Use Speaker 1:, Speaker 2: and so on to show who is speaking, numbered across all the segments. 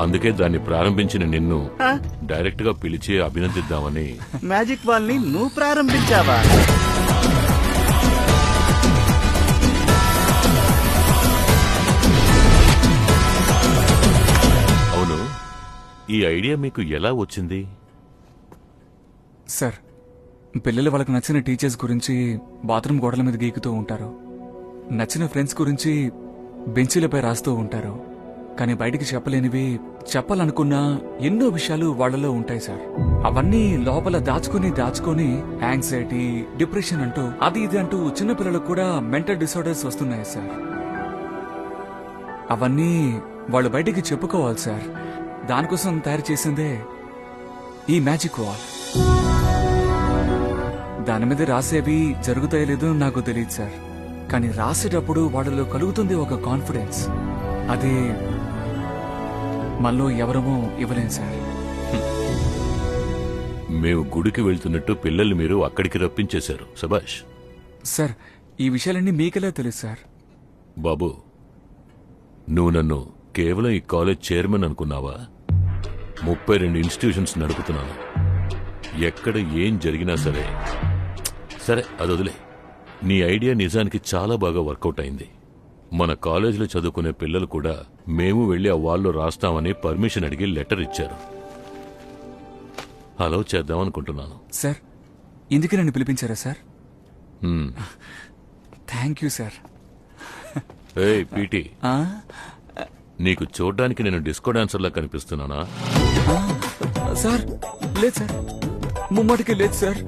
Speaker 1: అందుకే దాన్ని ప్రారంభించిన నిన్ను డైరెక్ట్గా పిలిచి అభినందిద్దామని.
Speaker 2: మ్యాజిక్ బాల్ని నువ్వు ప్రారంభించావా?
Speaker 1: అవును. ఈ ఐడియా మీకు ఎలా వచ్చింది?
Speaker 3: సార్ పిల్లలు వాళ్ళకి నచ్చిన టీచర్స్ గురించి బాత్రూమ్ గోడల మీద గీకుతూ ఉంటారు. నచ్చిన ఫ్రెండ్స్ గురించి బెంచీలపై రాస్తూ ఉంటారు. కానీ బయటికి చెప్పలేనివి. చెప్పాలనుకున్న ఎన్నో విషయాలు వాళ్ళలో ఉంటాయి సార్. అవన్నీ లోపల దాచుకుని దాచుకొని యాంగ్జైటీ డిప్రెషన్ అంటూ అది ఇది అంటూ చిన్నపిల్లలకు కూడా మెంటల్ డిసార్డర్స్ వస్తున్నాయి సార్. అవన్నీ వాళ్ళు బయటికి చెప్పుకోవాలి సార్. దానికోసం తయారు చేసిందే ఈ మ్యాజిక్ వాల్. దాని మీద రాసేవి జరుగుతాయో లేదో నాకు తెలియదు సార్. కానీ రాసేటప్పుడు వాళ్ళలో కలుగుతుంది ఒక కాన్ఫిడెన్స్. అది మనలో ఎవరమో ఇవ్వలేం సార్.
Speaker 1: మేము గుడికి వెళ్తున్నట్టు పిల్లల్ని మీరు అక్కడికి రప్పించేశారు సబాష్
Speaker 3: సార్ ఈ విషయాలన్నీ మీకెలా తెలుసు సార్?
Speaker 1: బాబు నువ్వు నన్ను కేవలం ఈ కాలేజ్ చైర్మన్ అనుకున్నావా? ముప్పై రెండు ఇన్స్టిట్యూషన్స్ నడుపుతున్నాను. ఎక్కడ ఏం జరిగినా సరే సరే అది వదిలే. నీ ఐడియా నిజానికి చాలా బాగా వర్కౌట్ అయింది. మన కాలేజీలో చదువుకునే పిల్లలు కూడా మేము వెళ్ళి ఆ వాళ్ళు రాస్తామని పర్మిషన్ అడిగి లెటర్ ఇచ్చారు. అలౌ చేద్దాం అనుకుంటున్నాను.
Speaker 3: సార్ ఇందుకే నన్ను పిలిపించారా సార్?
Speaker 1: హ్మ్.
Speaker 3: Thank you sir.
Speaker 1: ఏయ్ పీటీ.
Speaker 3: ఆ?
Speaker 1: నీకు చూడ్డానికి నేను డిస్కో డాన్సర్లా కనిపిస్తున్నానా?
Speaker 3: సార్ లేదు సార్. ముమ్మాటికి లేదు సార్.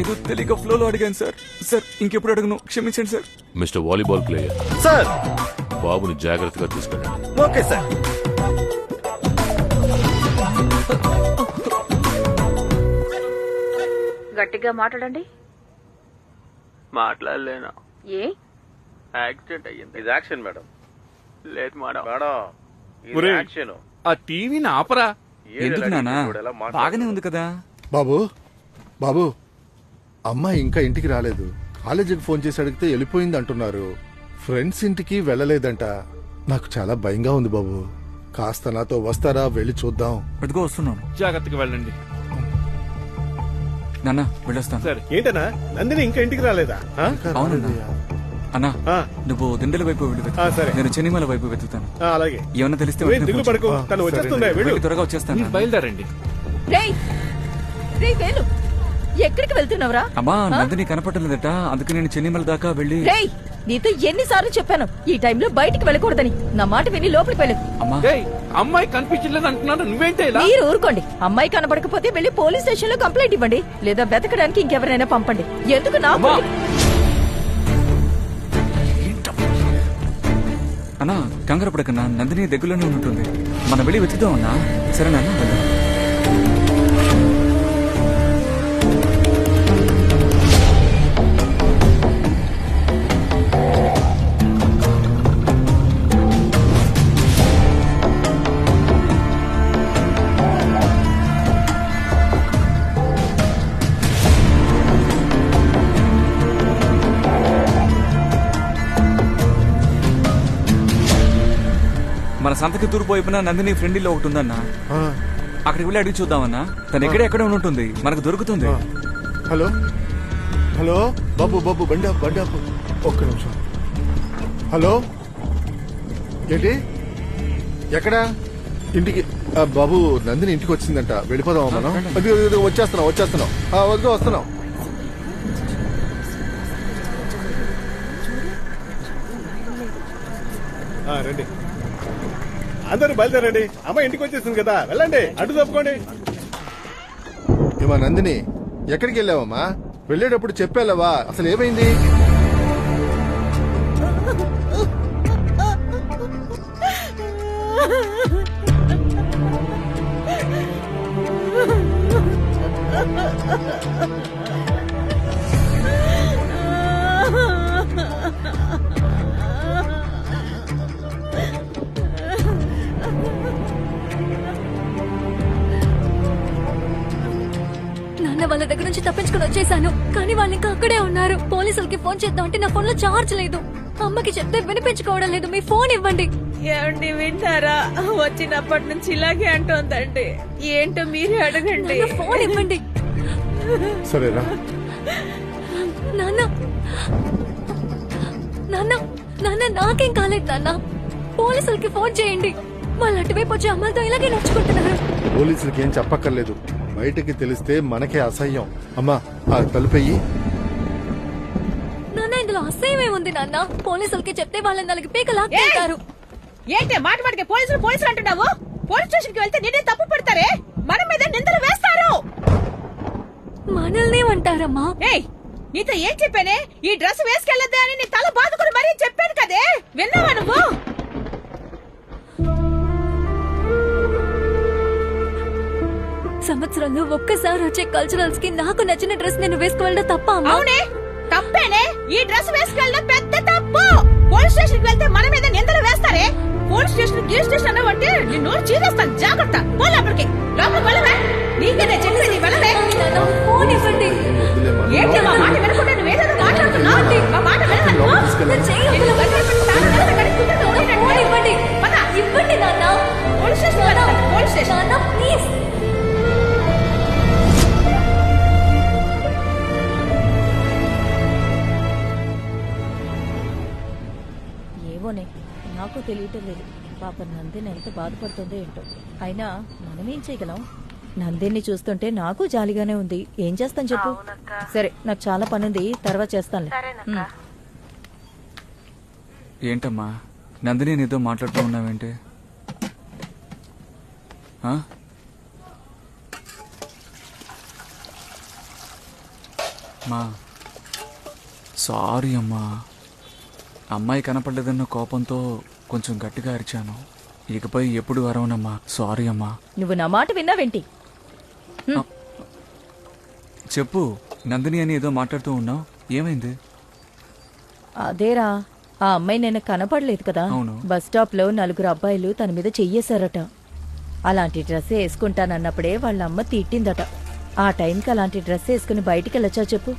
Speaker 3: ఏదో తెలియక ఫ్లోలో అడిగాను సార్. సార్ ఇంకెప్పుడు అడగను? క్షమించండి sir.
Speaker 1: Mister volleyball player.
Speaker 2: Sir!
Speaker 1: బాబుని జాగ్రత్తగా తీసుకెళ్ళండి.
Speaker 2: Okay sir.
Speaker 4: గట్టిగా మాట్లాడండి.
Speaker 5: మాట్లాడలేను.
Speaker 4: ఏ?
Speaker 5: యాక్సిడెంట్ అయ్యింది.
Speaker 6: ఇది యాక్షన్ మేడం.
Speaker 5: లేదు మేడం.
Speaker 6: మేడం ఇది
Speaker 7: ఒరేయ్.
Speaker 6: యాక్షన్.
Speaker 7: ఆ టీవీని ఆపరా.
Speaker 3: ఎందుకు నానా. బాగానే ఉంది కదా.
Speaker 8: బాబు బాబు అమ్మాయి ఇంకా ఇంటికి రాలేదు. కాలేజీకి ఫోన్ చేసి అడిగితే వెళ్ళిపోయింది అంటున్నారు. ఫ్రెండ్స్ ఇంటికి వెళ్ళలేదంట. నాకు చాలా భయంగా ఉంది బాబు. కాస్త నాతో వస్తారా వెళ్ళి చూద్దాం.
Speaker 3: ఇదిగో వస్తున్నాను.
Speaker 7: జాగ్రత్తగా వెళ్ళండి.
Speaker 3: నాన్న వెళ్ళొస్తాను.
Speaker 7: సరే
Speaker 9: ఏంటనా నందిని ఇంకా ఇంటికి రాలేదా? ఆ?
Speaker 3: అవునన్నా. అన్నా
Speaker 9: ఆ,
Speaker 3: నువ్వు దిండల వైపు వెళ్ళి వెతుకు.
Speaker 9: ఆ, సరే.
Speaker 3: నేను చెన్నిమల వైపు వెతుకుతాను.
Speaker 9: ఆ, అలాగే.
Speaker 3: ఏమన్నా తెలిస్తే
Speaker 9: నువ్వేం
Speaker 3: వెంటనే
Speaker 9: దిగులు
Speaker 3: ఫోన్
Speaker 9: పడకు.
Speaker 8: ఆ,
Speaker 9: తను
Speaker 8: సరే.
Speaker 9: వచ్చేస్తుండే
Speaker 3: చేయి.
Speaker 9: వెళ్ళు
Speaker 3: వెళ్ళి. త్వరగా వచ్చేస్తాను
Speaker 7: బయలుదేరండి.
Speaker 4: రేయ్ రేయ్ వేలు ఎక్కడికి వెళ్తున్నావురా?
Speaker 3: అమ్మా నందిని కనపడలేదట అందుకే నేను చెన్నిమల దాకా వెళ్ళి
Speaker 4: రేయ్ నీతో ఎన్నిసార్లు చెప్పాను. ఈ టైంలో బయటికి వెళ్ళకూడదని. నా మాట విని లోపలికి వెళ్ళు.
Speaker 3: అమ్మా.
Speaker 7: అమ్మాయి కనిపించలేదు అంటున్నాను. నువ్వేంటే
Speaker 4: మీరు ఊరుకోండి. అమ్మాయి కనబడకపోతే వెళ్ళి పోలీస్ స్టేషన్లో కంప్లైంట్ ఇవ్వండి. లేదా వెతకడానికి ఇంకెవరైనా పంపండి. ఎందుకు నా
Speaker 3: అన్నా కంగారు పడకన్నా నందిని దగ్గరలోనే ఉంటుంది మనం వెళ్ళి వెతుకుదాం అన్నా. సరేనా సంతకి తూర్పు వైపున నందిని ఫ్రెండ్ ఇల్లు ఒకటి ఉందన్నా. అక్కడికి వెళ్ళి అడిగి చూద్దామన్నా. తను ఎక్కడ ఎక్కడ ఉంటుంది మనకు దొరుకుతుంది.
Speaker 8: హలో? హలో? బాబు బాబు బండి బండి. ఒక్క నిమిషం. హలో? ఏంటి? ఎక్కడ? ఇంటికి బాబు నందిని ఇంటికి వచ్చిందంట. వెళ్ళిపోదామా మనం? అది వచ్చేస్తున్నాం వచ్చేస్తున్నాం. ఆ, వదిగో వస్తున్నాం.
Speaker 9: రండి. అందరూ బయలుదేరండి. అమ్మాయి ఇంటికి వచ్చేసింది కదా వెళ్ళండి. అడ్డు తప్పుకోండి.
Speaker 8: ఏమా నందిని ఎక్కడికి వెళ్ళావమ్మా? వెళ్ళేటప్పుడు చెప్పాలవా? అసలు ఏమైంది?
Speaker 10: నాన్న వాళ్ళ దగ్గర నుంచి తప్పించుకుని వచ్చేసాను. కానీ వాళ్ళు ఇంకా అక్కడే ఉన్నారు. పోలీసులకి ఫోన్ చేద్దాం అంటే నా ఫోన్లో చార్జ్ లేదు. అమ్మకి చెప్తే వినిపించుకోవడం లేదు. మీ ఫోన్ ఇవ్వండి.
Speaker 4: ఏమండి వింటారా? వచ్చినప్పటి నుంచి ఇలాగే అంటోందండి. ఏంటో మీరే అడగండి.
Speaker 10: ఫోన్ ఇవ్వండి.
Speaker 8: సరేరా
Speaker 10: నాన్న. నాన్న నాన్న నాకేం కాలేదు నాన్న. పోలీసులకి ఫోన్ చేయండి. వాళ్ళు అటువైపు వచ్చి అమ్మాయితో ఇలాగే నడుచుకుంటున్నారు.
Speaker 8: పోలీసులకి ఏం చెప్పక్కర్లేదు. బయటికి తెలిస్తే మనకే అసహ్యం. అమ్మా ఆ తలుపెయ్యి.
Speaker 10: నాన్న ఇందులో అసహ్యమే ఉంది నాన్న. పోలీసులకి చెప్తే వాళ్ళని నాలుగు పీక లాక్కుంటారు
Speaker 4: ఏంటి మాట మాటకి పోలీసులు పోలీసులు అంటున్నావు? పోలీస్ స్టేషన్కి వెళ్తే నిన్నే తప్పు పడతారే మన మీద నిందలు వేస్తారు!
Speaker 10: మనల్ని అంటారమ్మా.
Speaker 4: ఏయ్ నీతో ఏం చెప్పానే? ఈ డ్రెస్ వేసుకెళ్ళద్దే అని నీ తల బాదుకుని మరీ చెప్పాను కదే? విన్నావా నువ్వు?
Speaker 10: సంవత్సరంలో ఒక్కసారి వచ్చే కల్చరల్స్కి నాకు నచ్చిన డ్రెస్ నేను వేసుకువెళ్ళడం తప్ప అమ్మా?
Speaker 4: అవునే తప్పేనే. ఈ డ్రెస్ వేసుకెళ్ళడం పెద్ద తప్పు. పోలీస్ స్టేషన్కి వెళ్తే మన మీద నిందలు వేస్తారే? పోలీస్ స్టేషన్ గిరి స్టేషన్ అన్నవంటే నిన్ను చీదేస్తాను జాగ్రత్త. పోలే అప్పటికి. లోపలికి వెళ్ళవే. నీకనే చెప్పేది వెళ్ళవే ఏంటి మా మాట వినకుండా నాకు తెలియటం లేదు. పాప నందిని ఎంత బాధపడుతుందో ఏంటో. అయినా మనమేం చేయగలం? నందిని చూస్తుంటే నాకు జాలిగానే ఉంది. ఏం చేస్తాను చెప్పు? సరే నాకు చాలా పనుంది. తర్వాత చేస్తానులే. ఉమ్.
Speaker 3: ఏంటమ్మా? నందిని నీతో మాట్లాడుతూ ఉన్నావేంటి? ఆ? మా సారీ అమ్మా. అమ్మాయి కనపడలేదన్న కోపంతో కొంచెం గట్టిగా అరిచాను. ఇకపై ఎప్పుడు అరవనమ్మా? సారీ అమ్మా.
Speaker 4: నువ్వు నా మాట విన్నావేంటి?
Speaker 3: చెప్పు. నందిని అని ఏదో మాట్లాడుతూ ఉన్నావు. ఏమైంది?
Speaker 4: అదేరా ఆ అమ్మాయి నేను కనపడలేదు కదా. బస్ స్టాప్లో నలుగురు అబ్బాయిలు తన మీద చెయ్యేశారట. అలాంటి డ్రెస్ వేసుకుంటానన్నప్పుడే వాళ్ళ అమ్మ తిట్టిందట. ఆ టైంకి అలాంటి డ్రెస్ వేసుకుని బయటికి వెళ్ళొచ్చా చెప్పు.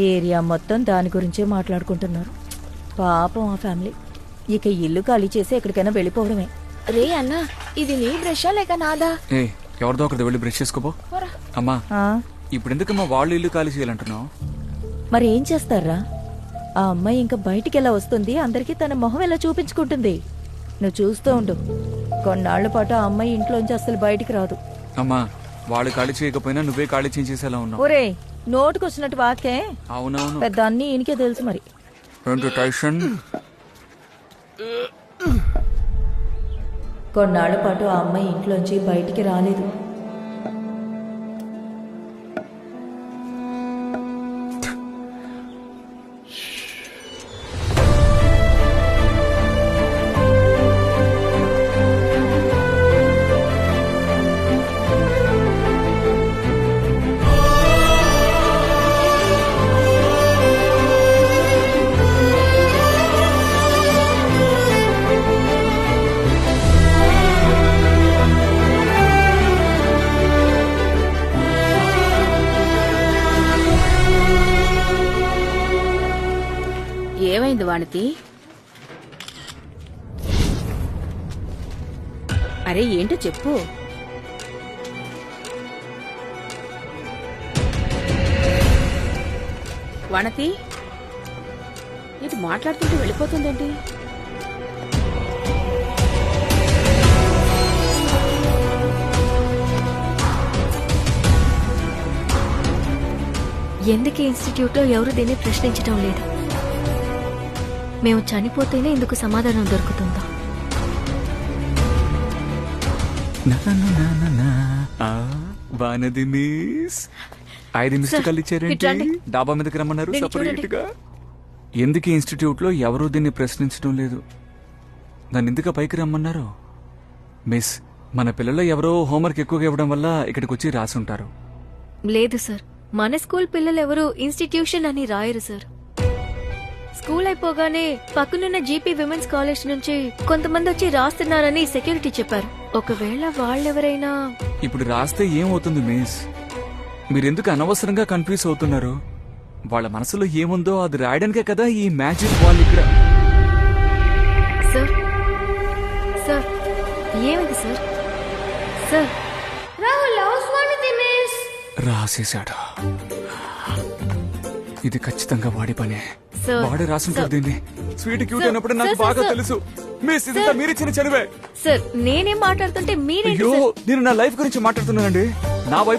Speaker 4: ఏరియా మొత్తం దాని గురించే మాట్లాడుకుంటున్నారు. పాపం ఆ ఫ్యామిలీ. ఇక ఇల్లు ఖాళీ చేసి ఎక్కడికైనా వెళ్ళిపోవడమే.
Speaker 10: రే అన్న ఇది నీ బ్రషా లేక నాదా?
Speaker 3: ఏ ఎవరిదో ఒకరిది వెళ్ళి బ్రష్ చేసుకోపో. అమ్మా
Speaker 4: ఆ,
Speaker 3: ఇప్పుడు ఎందుకమ్మా వాళ్ళు ఇల్లు ఖాళీ చేయాలంటున్నావు?
Speaker 4: మరి ఏం చేస్తారా? ఆ అమ్మాయి ఇంకా బయటికి ఎలా వస్తుంది? అందరికీ తన మొహం ఎలా చూపించుకుంటుంది? నువ్వు చూస్తూ ఉండు. కొన్నాళ్ళ పాటు ఆ అమ్మాయి ఇంట్లోంచి అసలు బయటికి రాదు.
Speaker 3: అమ్మా వాళ్ళు ఖాళీ చేయకపోయినా నువ్వే ఖాళీ చేసేసేలా ఉన్నావు.
Speaker 4: ఒరే నోటుకొచ్చినట్టు వాకే
Speaker 3: అవునవును.
Speaker 4: పెద్ద అన్ని ఈయనకే తెలుసు మరి.
Speaker 3: టైషన్?
Speaker 4: కొన్నాళ్ళ పాటు ఆ అమ్మాయి ఇంట్లోంచి బయటికి రాలేదు.
Speaker 6: ఏమైంది అరే ఏంటో చెప్పు. వనతి ఇది మాట్లాడుతుంటే వెళ్ళిపోతుందేంటి?
Speaker 10: ఎందుకు ఇన్స్టిట్యూట్లో ఎవరు దీన్ని ప్రశ్నించడం లేదు? మేము చనిపోతేనే ఇందుకు సమాధానం దొరుకుతుందా?
Speaker 3: మిస్ ఐదు కాల్ ఇచ్చారేంటి. డాబా మీదకి రమ్మన్నారు
Speaker 10: దీన్ని
Speaker 3: సపరేట్గా ఎందుకు ఇన్స్టిట్యూట్లో ఎవరూ దీన్ని ప్రశ్నించడం లేదు? దాన్ని ఎందుకు పైకి రమ్మన్నారు? మిస్ మన పిల్లలు ఎవరో హోంవర్క్ ఎక్కువగా ఇవ్వడం వల్ల ఇక్కడికి వచ్చి రాసుంటారు.
Speaker 10: లేదు సార్. మన స్కూల్ పిల్లలు ఎవరు ఇన్స్టిట్యూషన్ అని రాయరు సార్. స్కూల్ అయిపోగానే పక్కనున్న జీపీ విమెన్స్ కాలేజ్ నుంచి కొంతమంది వచ్చి రాస్తున్నారని సెక్యూరిటీ చెప్పారు. ఒకవేళ వాళ్ళెవరైనా
Speaker 3: ఇప్పుడు రాస్తే ఏమవుతుంది మిస్? మీరెందుకు అనవసరంగా కన్ఫ్యూజ్ అవుతున్నారు? వాళ్ళ మనసులో ఏముందో అది రాయడానికే కదా ఈ మ్యాజిక్ బాల్ ఇక్కడ.
Speaker 10: సార్
Speaker 11: ఏమైంది సార్? సార్.
Speaker 3: రాసేశాడు? ఇది ఖచ్చితంగా వాడి పనే. వాడే రాసుంటాడు
Speaker 11: సార్.
Speaker 3: దీన్ని స్వీట్ క్యూట్
Speaker 11: సార్,
Speaker 3: అయినప్పుడు నాకు బాగా. తెలుసు మిస్ ఇదంతా. మీరిచ్చిన చనివే
Speaker 11: సార్ నేనేం మాట్లాడుతుంటే సార్
Speaker 3: నేను నా లైఫ్ గురించి మాట్లాడుతున్నానండి నా వైఫ్